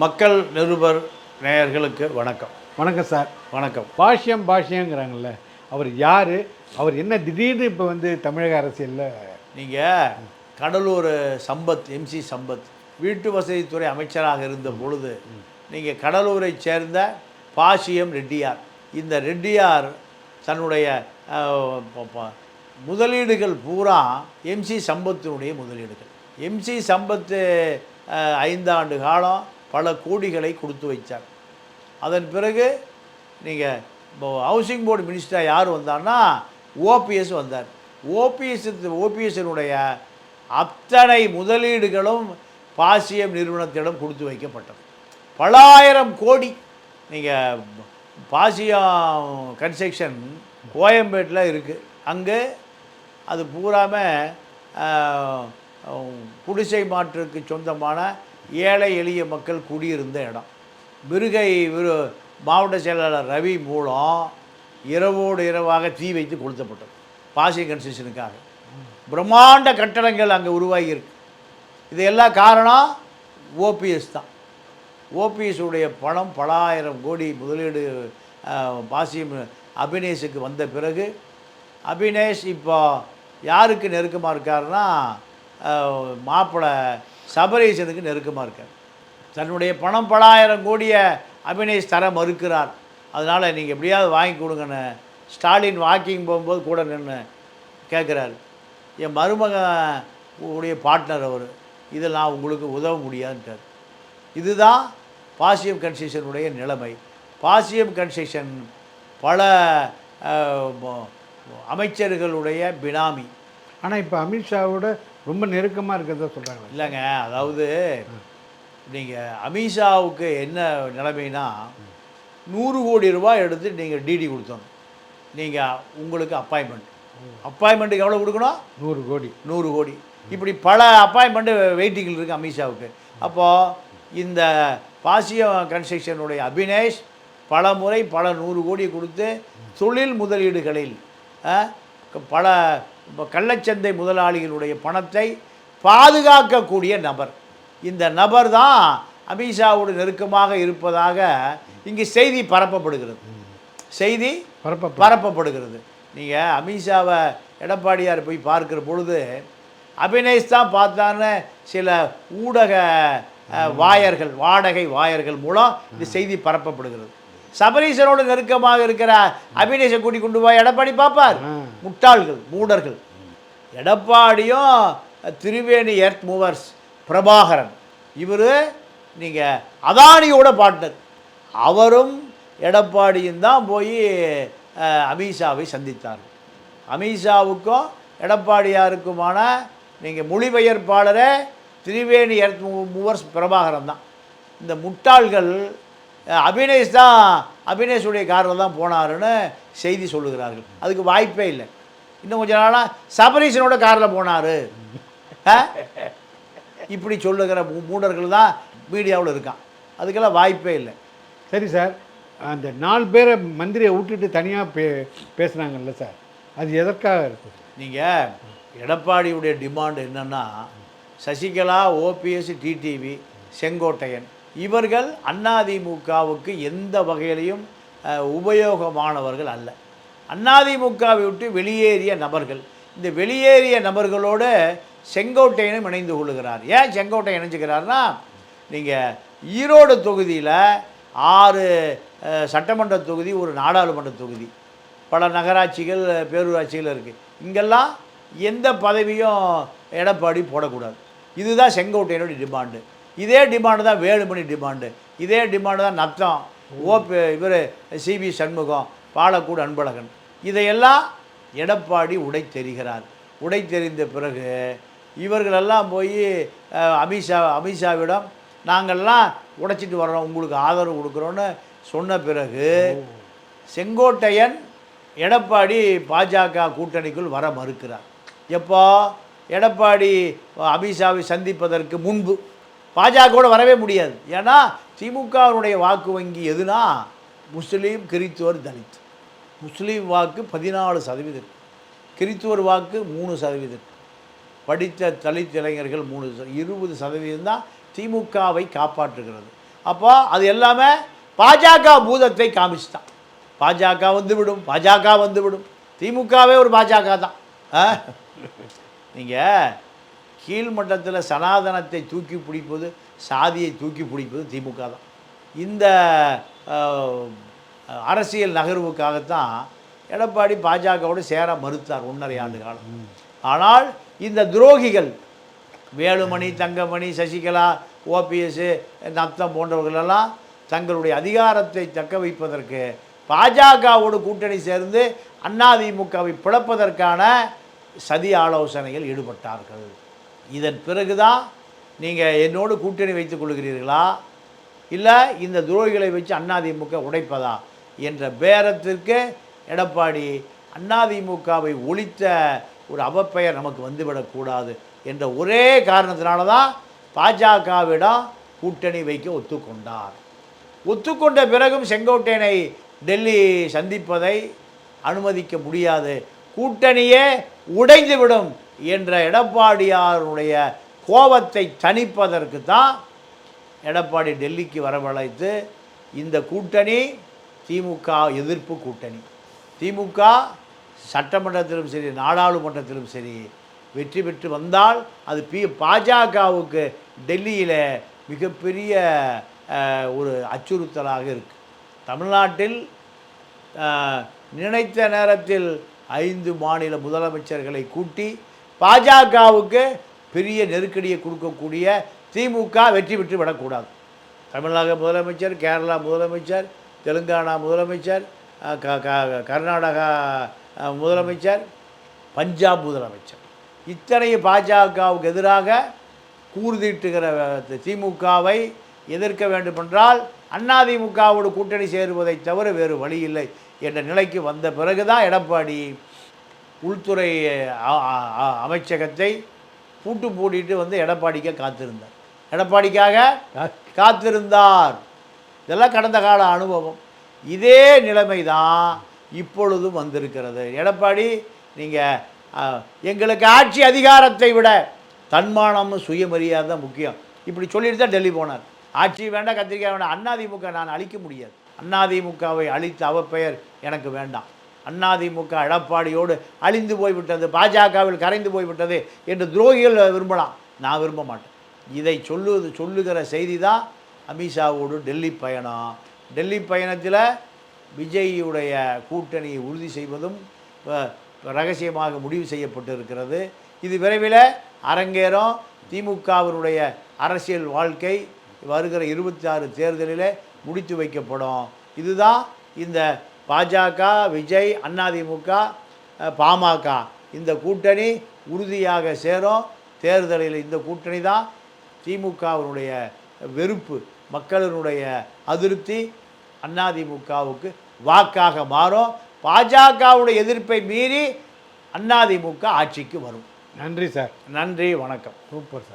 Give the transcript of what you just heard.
மக்கள் நிருபர் நேயர்களுக்கு வணக்கம். வணக்கம் சார். வணக்கம். பாஷ்யம் பாஷ்யங்கிறாங்கல்ல அவர் யார்? அவர் என்ன திடீர்னு இப்போ வந்து தமிழக அரசியலில்? நீங்கள் கடலூர் சம்பத் எம்சி சம்பத் வீட்டு வசதித்துறை அமைச்சராக இருந்த பொழுது நீங்கள் கடலூரைச் சேர்ந்த பாசியம் ரெட்டியார். இந்த ரெட்டியார் தன்னுடைய முதலீடுகள் பூரா எம்சி சம்பத்தினுடைய முதலீடுகள். எம்சி சம்பத்து ஐந்தாண்டு காலம் பல கோடிகளை கொடுத்து வைத்தார். அதன் பிறகு நீங்கள் இப்போ ஹவுசிங் போர்டு மினிஸ்டராக யார் வந்தார்னா ஓபிஎஸ் வந்தார். ஓபிஎஸ் ஓபிஎஸ்னுடைய அத்தனை முதலீடுகளும் பாசியம் நிறுவனத்திடம் கொடுத்து வைக்கப்பட்டது. பலாயிரம் கோடி நீங்கள் பாசியம் கன்ஸ்ட்ரக்ஷன் கோயம்பேட்டில் இருக்குது அங்கே அது பூராமல் குடிசை மாற்றுக்கு சொந்தமான ஏழை எளிய மக்கள் குடியிருந்த இடம். மிருகை விரு மாவட்ட செயலாளர் ரவி மூலம் இரவோடு இரவாக தீ வைத்து கொளுத்தப்பட்டது. பாசி கன்ஸ்ட்ரக்ஷனுக்காக பிரம்மாண்ட கட்டடங்கள் அங்கே உருவாகியிருக்கு. இது எல்லாம் காரணம் ஓபிஎஸ் தான். ஓபிஎஸ் உடைய பணம் பலாயிரம் கோடி முதலீடு பாசியம் அபினேஷுக்கு வந்த பிறகு அபினேஷ் இப்போ யாருக்கு நெருக்கமாக இருக்காருன்னா மாப்பிள்ளை சபரீசனுக்கு நெருக்கமாக இருக்கார். தன்னுடைய பணம் பலாயிரம் கோடியை அபினேஷ் தர மறுக்கிறார். அதனால் நீங்கள் எப்படியாவது வாங்கி கொடுங்கன்னு ஸ்டாலின் வாக்கிங் போகும்போது கூட நின்று கேட்குறாரு என் மருமக உடைய பார்ட்னர் அவர் இதில் நான் உங்களுக்கு உதவ முடியாதுன்ட்டார். இதுதான் பாசியம் கன்ஸ்ட்ரக்ஷனுடைய நிலைமை. பாசியம் கன்ஸ்ட்ரக்ஷன் பல அமைச்சர்களுடைய பினாமி. ஆனால் இப்போ அமித்ஷாவோட ரொம்ப நெருக்கமாக இருக்கிறதா சொல்கிறாங்க இல்லைங்க அதாவது நீங்கள் அமித்ஷாவுக்கு என்ன நிலைமைனா நூறு கோடி ரூபாய் எடுத்து நீங்கள் டிடி கொடுத்தணும் நீங்கள் உங்களுக்கு அப்பாயின்மெண்ட் அப்பாயின்மெண்ட்டுக்கு எவ்வளோ கொடுக்கணும்? நூறு கோடி. நூறு கோடி. இப்படி பல அப்பாயின்மெண்ட்டு வெயிட்டிங்கில் இருக்குது அமித்ஷாவுக்கு அப்போது இந்த பாசியம் கன்ஸ்ட்ரக்ஷனுடைய அபினேஷ் பல முறை பல நூறு கோடி கொடுத்து தொழில் முதலீடுகளில் பல இப்ப கள்ளச்சந்தை முதலாளிகளுடைய பணத்தை பாதுகாக்கக்கூடிய நபர். இந்த நபர் தான் அமித்ஷாவோடு நெருக்கமாக இருப்பதாக இங்கு செய்தி பரப்பப்படுகிறது. செய்தி பரப்ப பரப்பப்படுகிறது. நீங்கள் அமித்ஷாவை எடப்பாடியார் போய் பார்க்கிற பொழுது அபினேஷ் தான் பார்த்தான்னு சில ஊடக வாயர்கள் வாடகை வாயர்கள் மூலம் இந்த செய்தி பரப்பப்படுகிறது. சபரீசனோடு நெருக்கமாக இருக்கிற அபினேஷை கூட்டி கொண்டு போய் எடப்பாடி பார்ப்பார். முட்டாள்கள் மூடர்கள். எடப்பாடியும் திருவேணி எர்த் மூவர்ஸ் பிரபாகரன். இவர் நீங்கள் அதானியோட பார்ட்னர் அவரும் எடப்பாடியும் தான் போய் அமித்ஷாவை சந்தித்தார். அமித்ஷாவுக்கும் எடப்பாடியாருக்குமான நீங்கள் மொழிபெயர்ப்பாளரே திரிவேணி எர்த் மூவர்ஸ் பிரபாகரன் தான். இந்த முட்டாள்கள் அபினேஷ் தான் அபினேஷுடைய காரில் தான் போனாருன்னு செய்தி சொல்லுகிறார்கள். அதுக்கு வாய்ப்பே இல்லை. இன்னும் கொஞ்ச நாளாக சபரீஷனோட காரில் போனார். இப்படி சொல்லுகிற மூடர்கள் தான் மீடியாவில் இருக்கான். அதுக்கெல்லாம் வாய்ப்பே இல்லை. சரி சார் அந்த நாலு பேரை மந்திரியை விட்டுட்டு தனியாக பே பேசுனாங்கல்ல சார் அது எதற்காக இருக்குது? நீங்கள் எடப்பாடியுடைய டிமாண்ட் என்னன்னா சசிகலா ஓபிஎஸ் டிடிவி செங்கோட்டையன் இவர்கள் அதிமுகவுக்கு எந்த வகையிலையும் உபயோகமானவர்கள் அல்ல. அதிமுகவை விட்டு வெளியேறிய நபர்கள் இந்த வெளியேறிய நபர்களோடு செங்கோட்டையனும் இணைந்து கொள்ளுகிறார் ஏன் செங்கோட்டையன் இணைஞ்சுக்கிறார்னா நீங்கள் ஈரோடு தொகுதியில் ஆறு சட்டமன்ற தொகுதி ஒரு நாடாளுமன்ற தொகுதி. பல நகராட்சிகள் பேரூராட்சிகள் இருக்குது இங்கெல்லாம் எந்த பதவியும் எடப்பாடி போடக்கூடாது. இதுதான் செங்கோட்டையனுடைய டிமாண்டு. இதே டிமாண்டு தான் வேலுமணி டிமாண்டு இதே டிமாண்டு தான் நத்தம். ஓபி இவர் சிவி சண்முகம் பாலக்கூடு அன்பழகன். இதையெல்லாம் எடப்பாடி உடை தெரிகிறார் உடை தெரிந்த பிறகு இவர்களெல்லாம் போய் அமித்ஷா அமித்ஷாவிடம் நாங்கள்லாம் உடைச்சிட்டு வர்றோம் உங்களுக்கு ஆதரவு கொடுக்குறோன்னு சொன்ன பிறகு செங்கோட்டையன் எடப்பாடி பாஜக கூட்டணிக்குள் வர மறுக்கிறார். எப்போ எடப்பாடி அமித்ஷாவை சந்திப்பதற்கு முன்பு பாஜகவோட வரவே முடியாது. ஏன்னா திமுகவினுடைய வாக்கு வங்கி எதுனா முஸ்லீம் கிறித்துவர் தலித். முஸ்லீம் வாக்கு பதினாலு சதவீதம். கிறித்துவர் வாக்கு மூணு சதவீதம். படித்த தலித் இளைஞர்கள் மூணு ச- இருபது சதவீதம் தான் திமுகவை காப்பாற்றுகிறது. அப்போ அது எல்லாமே பாஜக பூதத்தை காமிச்சுட்டான். பாஜக வந்துவிடும் பாஜக வந்து விடும் திமுகவே ஒரு பாஜக தான். நீங்கள் கீழ்மட்டத்தில் சனாதனத்தை தூக்கி பிடிப்பது சாதியை தூக்கி பிடிப்பது திமுக தான். இந்த அரசியல் நகர்வுக்காகத்தான் எடப்பாடி பாஜகவோடு சேர மறுத்தார் ஒன்றரை ஆண்டு காலம். ஆனால் இந்த துரோகிகள் Velumani Thangamani Sasikala O P S Natham போன்றவர்களெல்லாம் தங்களுடைய அதிகாரத்தை தக்க வைப்பதற்கு பாஜகவோடு கூட்டணி சேர்ந்து அதிமுகவை பிளப்பதற்கான சதி ஆலோசனையில் ஈடுபட்டார்கள். இதன் பிறகுதான் நீங்கள் என்னோடு கூட்டணி வைத்துக் கொள்கிறீர்களா? இல்லை இந்த துரோகிகளை வச்சு அதிமுக உடைப்பதா? என்ற பேரத்திற்கு எடப்பாடி அதிமுகவை ஒழித்த ஒரு அவப்பெயர் நமக்கு வந்துவிடக்கூடாது என்ற ஒரே காரணத்தினால தான் பாஜகவிடம் கூட்டணி வைக்க ஒத்துக்கொண்டார். ஒத்துக்கொண்ட பிறகும் செங்கோட்டையனை டெல்லி சந்திப்பதை அனுமதிக்க முடியாது. கூட்டணியே உடைந்துவிடும் என்ற எடப்பாடியாருடைய கோபத்தை தணிப்பதற்கு தான் எடப்பாடி டெல்லிக்கு வரவழைத்து இந்த கூட்டணி திமுக எதிர்ப்பு கூட்டணி. திமுக சட்டமன்றத்திலும் சரி நாடாளுமன்றத்திலும் சரி வெற்றி பெற்று வந்தால் அது பி பாஜகவுக்கு டெல்லியில் மிகப்பெரிய ஒரு அச்சுறுத்தலாக இருக்குது தமிழ்நாட்டில் நினைத்த நேரத்தில் ஐந்து மாநில முதலமைச்சர்களை கூட்டி பாஜகவுக்கு பெரிய நெருக்கடியை கொடுக்கக்கூடிய திமுக வெற்றி பெற்று விடக்கூடாது. தமிழக முதலமைச்சர் கேரளா முதலமைச்சர் தெலுங்கானா முதலமைச்சர் க க- கர்நாடகா முதலமைச்சர் பஞ்சாப் முதலமைச்சர். இத்தனை பாஜகவுக்கு எதிராக கூர்தீட்டுகிற திமுகவை எதிர்க்க வேண்டுமென்றால் அதிமுகவோடு கூட்டணி சேருவதை தவிர வேறு வழி இல்லை என்ற நிலைக்கு வந்த பிறகுதான் எடப்பாடி உள்துறை அமைச்சகத்தை பூட்டு பூட்டிட்டு வந்து எடப்பாடிக்க காத்திருந்தார். எடப்பாடிக்காக காத்திருந்தார். இதெல்லாம் கடந்த கால அனுபவம். இதே நிலைமை தான் இப்பொழுதும் வந்திருக்கிறது. எடப்பாடி நீங்கள் எங்களுக்கு ஆட்சி அதிகாரத்தை விட தன்மானம் சுயமரியாதை தான் முக்கியம். இப்படி சொல்லிட்டு தான் டெல்லி போனார். ஆட்சி வேண்டாம் கத்திரிக்காய் வேண்டாம். அதிமுக நான் அழிக்க முடியாது. அதிமுகவை அழித்த அவப்பெயர் எனக்கு வேண்டாம். அதிமுக எடப்பாடியோடு அழிந்து போய்விட்டது பாஜகவில் கரைந்து போய்விட்டது என்று துரோகிகள் விரும்பலாம். நான் விரும்ப மாட்டேன். இதை சொல்லுவது சொல்லுகிற செய்தி தான் அமித்ஷாவோடு டெல்லி பயணம். டெல்லி பயணத்தில் விஜய்யுடைய கூட்டணியை உறுதி செய்வதும் ரகசியமாக முடிவு செய்யப்பட்டிருக்கிறது. இது விரைவில் அரங்கேறும். திமுகவினுடைய அரசியல் வாழ்க்கை வருகிற இருபத்தி ஆறு தேர்தலில் முடித்து வைக்கப்படும். இதுதான் இந்த பாஜக விஜய் அதிமுக பாமக. இந்த கூட்டணி உறுதியாக சேரும். தேர்தலில் இந்த கூட்டணி தான் திமுகவினுடைய வெறுப்பு மக்களினுடைய அதிருப்தி அதிமுகவுக்கு வாக்காக மாறும். பாஜகவுடைய எதிர்ப்பை மீறி அதிமுக ஆட்சிக்கு வரும். நன்றி சார். நன்றி வணக்கம். Super sir.